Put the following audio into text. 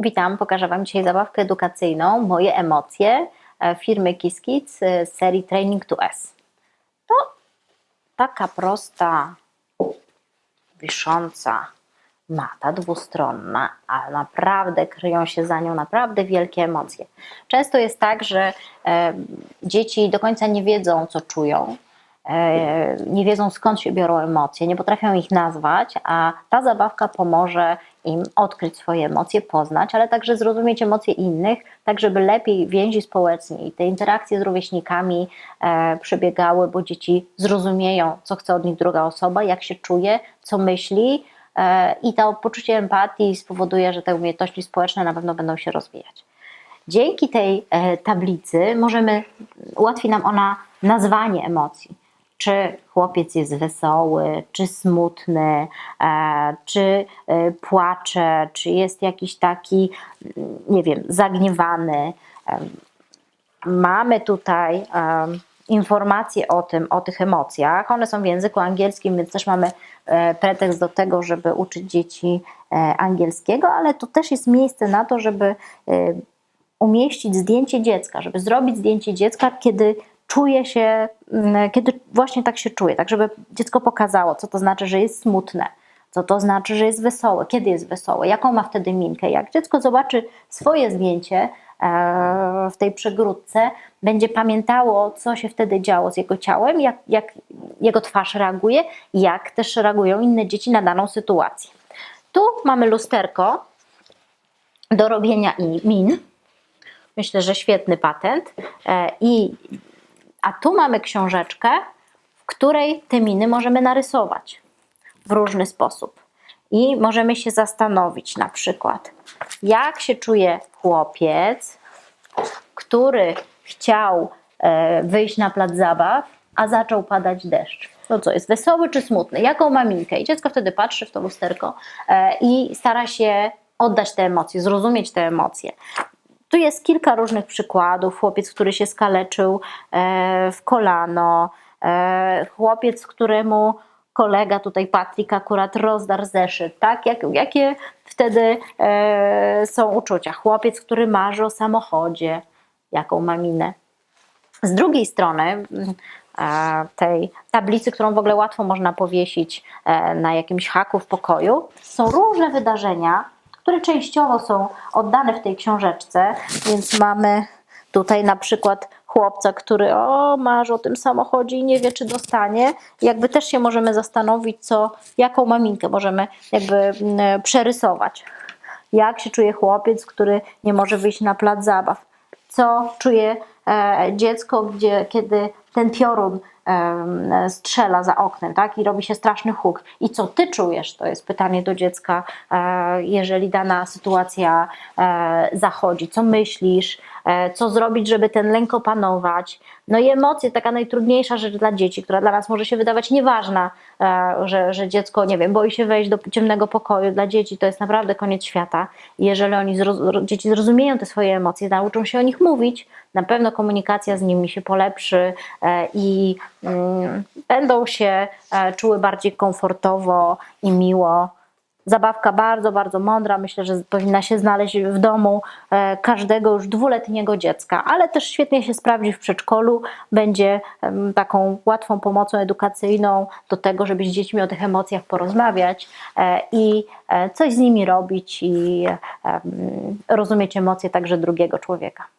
Witam, pokażę Wam dzisiaj zabawkę edukacyjną, moje emocje e, firmy KissKids z serii Training to S. To taka prosta, wisząca mata dwustronna, ale naprawdę kryją się za nią naprawdę wielkie emocje. Często jest tak, że e, dzieci do końca nie wiedzą, co czują, e, nie wiedzą skąd się biorą emocje, nie potrafią ich nazwać, a ta zabawka pomoże im odkryć swoje emocje, poznać, ale także zrozumieć emocje innych, tak żeby lepiej więzi społeczne i te interakcje z rówieśnikami e, przebiegały, bo dzieci zrozumieją, co chce od nich druga osoba, jak się czuje, co myśli e, i to poczucie empatii spowoduje, że te umiejętności społeczne na pewno będą się rozwijać. Dzięki tej e, tablicy możemy, ułatwi nam ona nazwanie emocji. Czy chłopiec jest wesoły, czy smutny, e, czy e, płacze, czy jest jakiś taki, mm, nie wiem, zagniewany. Mamy tutaj informacje o tym, o tych emocjach. One są w języku angielskim, więc też mamy e, pretekst do tego, żeby uczyć dzieci angielskiego, ale tu też jest miejsce na to, żeby umieścić zdjęcie dziecka, żeby zrobić zdjęcie dziecka, kiedy czuje się, mm, kiedy właśnie tak się czuje, tak żeby dziecko pokazało, co to znaczy, że jest smutne, co to znaczy, że jest wesołe, kiedy jest wesołe, jaką ma wtedy minkę. Jak dziecko zobaczy swoje zdjęcie e, w tej przegródce, będzie pamiętało, co się wtedy działo z jego ciałem, jak, jak jego twarz reaguje, jak też reagują inne dzieci na daną sytuację. Tu mamy lusterko do robienia i- min. Myślę, że świetny patent. E, I, a tu mamy książeczkę, w której te miny możemy narysować w różny sposób. I możemy się zastanowić na przykład, jak się czuje chłopiec, który chciał e, wyjść na plac zabaw, a zaczął padać deszcz. No co, jest wesoły czy smutny? Jaką ma minkę? I dziecko wtedy patrzy w to lusterko e, i stara się oddać te emocje, zrozumieć te emocje. Tu jest kilka różnych przykładów. Chłopiec, który się skaleczył e, w kolano, e, chłopiec, któremu kolega, tutaj Patryk, akurat rozdarł zeszyt, tak? Jak, jakie wtedy e, są uczucia? Chłopiec, który marzy o samochodzie, jaką ma minę? Z drugiej strony mm, e, tej tablicy, którą w ogóle łatwo można powiesić e, na jakimś haku w pokoju, są różne wydarzenia, które częściowo są oddane w tej książeczce, więc mamy tutaj na przykład chłopca, który o, marzy o tym samochodzie i nie wie, czy dostanie. Jakby też się możemy zastanowić, co, jaką maminkę możemy jakby mm, przerysować. Jak się czuje chłopiec, który nie może wyjść na plac zabaw? Co czuje e, dziecko, gdzie, kiedy ten piorun strzela za oknem, tak? I robi się straszny huk. I co ty czujesz? To jest pytanie do dziecka, e, jeżeli dana sytuacja e, zachodzi. Co myślisz? E, co zrobić, żeby ten lęk opanować? No i emocje, taka najtrudniejsza rzecz dla dzieci, która dla nas może się wydawać nieważna, e, że, że dziecko, nie wiem, boi się wejść do ciemnego pokoju. Dla dzieci to jest naprawdę koniec świata. Jeżeli oni zroz- dzieci zrozumieją te swoje emocje, nauczą się o nich mówić, na pewno komunikacja z nimi się polepszy e, i mm, będą się czuły bardziej komfortowo i miło. Zabawka bardzo, bardzo mądra. Myślę, że powinna się znaleźć w domu e, każdego już dwuletniego dziecka, ale też świetnie się sprawdzi w przedszkolu. Będzie taką łatwą pomocą edukacyjną do tego, żeby z dziećmi o tych emocjach porozmawiać e, i e, coś z nimi robić i rozumieć emocje także drugiego człowieka.